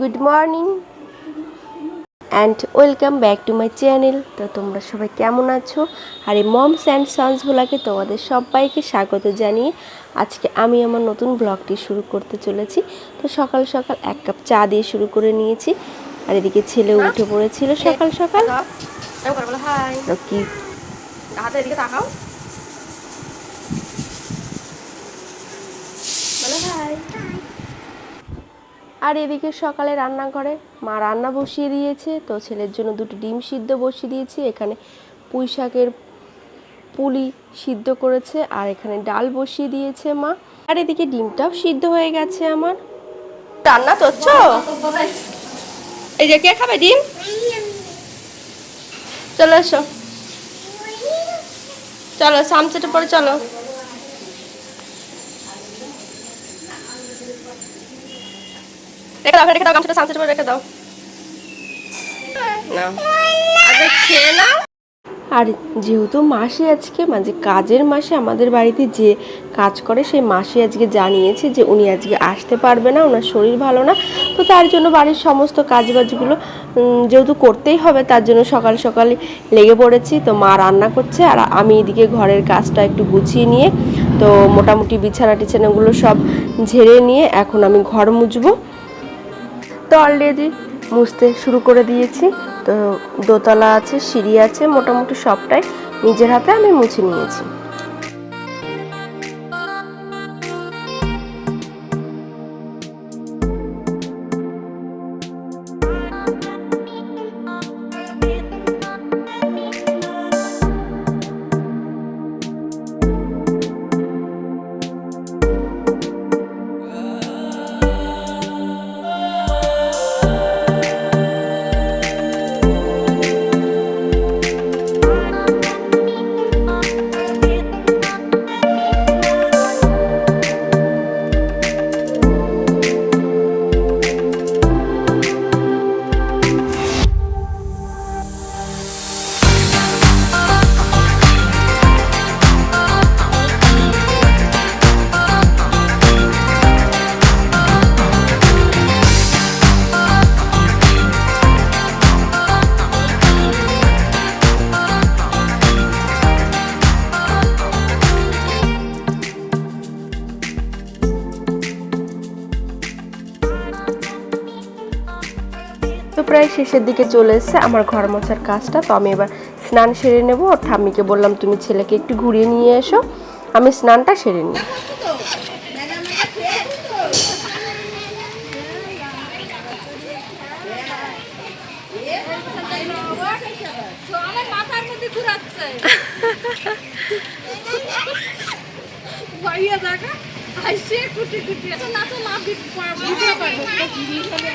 Good morning and welcome back to my channel. তো তোমরা সবাই কেমন আছো? আর এই মমস অ্যান্ড সন্স সন্সগুলোকে তোমাদের সবাইকে স্বাগত জানিয়ে আজকে আমি আমার নতুন ব্লগটি শুরু করতে চলেছি। তো সকাল সকাল এক কাপ চা দিয়ে শুরু করে নিয়েছি। আর এদিকে ছেলে উঠে পড়েছিল সকাল সকাল। তো কি? হাই আর এদিকে সকালে রান্নাঘরে মা রান্না বসিয়ে দিয়েছে, তো ছেলের জন্য দুটো ডিম সিদ্ধ বসিয়ে দিয়েছি। এখানে পুঁই শাকের পুলি সিদ্ধ করেছে আর এখানে ডাল বসিয়ে দিয়েছে মা। আর এদিকে ডিমটাও সিদ্ধ হয়ে গেছে আমার। রান্না করছ? এই যে কে খাবে ডিম? চলো এসো। চলো, সামসেটের পরে চলো। দাও রেখে দাও গামছাটা সামসেটের পরে রেখে দাও। নাও আগে খেয়ে নাও। আর যেহেতু মাসি আজকে মানে কাজের মাসে আমাদের বাড়িতে যে কাজ করে সেই মাসি আজকে জানিয়েছে যে উনি আজকে আসতে পারবে না ওনার শরীর ভালো না। তো তার জন্য বাড়ির সমস্ত কাজবাজগুলো যেহেতু করতেই হবে তার জন্য সকাল সকালে লেগে পড়েছি। তো মা রান্না করছে আর আমি এদিকে ঘরের কাজটা একটু গুছিয়ে নিয়ে তো মোটামুটি বিছানা টিছানাগুলো সব ঝেড়ে নিয়ে এখন আমি ঘর মুছবো। তো অলরেডি মুছতে শুরু করে দিয়েছি। তো দোতলা আছে, সিঁড়ি আছে, মোটামুটি সবটাই নিজের হাতে আমি মুছে নিয়েছি। তো প্রায় শেষের দিকে চলে এসেছে আমার ঘর মোছার কাজটা। তো আমি এবার স্নান সেরে নেব। আর ঠাম্মিকে বললাম তুমি ছেলেকে একটু ঘুরিয়ে নিয়ে এসো। আমি স্নানটা সেরে নিই। ভাইয়া দেখা। হাসে কুটি কুটি এত নাচো লাভ ভিডিও করব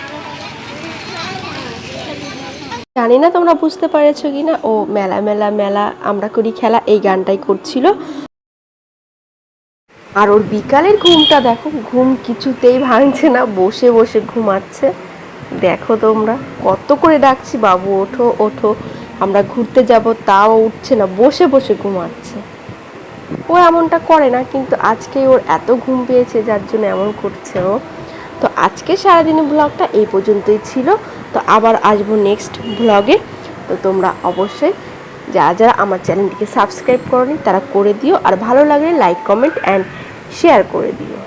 জানি না তোমরা বুঝতে পেরেছ কি না ও মেলা মেলা মেলা আমরা করি খেলা, এই গানটাই করছিল। আর ওর বিকালের ঘুমটা দেখো, ঘুম কিছুতেই ভাঙছে না, বসে বসে ঘুমাচ্ছে। দেখো তোমরা, কত করে ডাকছি, বাবু ওঠো ওঠো। আমরা ঘুরতে যাব, তাও উঠছে না, বসে বসে ঘুমাচ্ছে। ও এমনটা করে না, কিন্তু আজকে ওর এত ঘুম পেয়েছে, যার জন্য এমন করছে ও। তো আজকে সারাদিনের ব্লগটা এই পর্যন্তই ছিল। তো আবার আসব নেক্সট ব্লগে তো তোমরা অবশ্যই যারা যারা আমার চ্যানেলটিকে সাবস্ক্রাইব করনি, তারা করে দিও। আর ভালো লাগলে লাইক কমেন্ট অ্যান্ড শেয়ার করে দিও।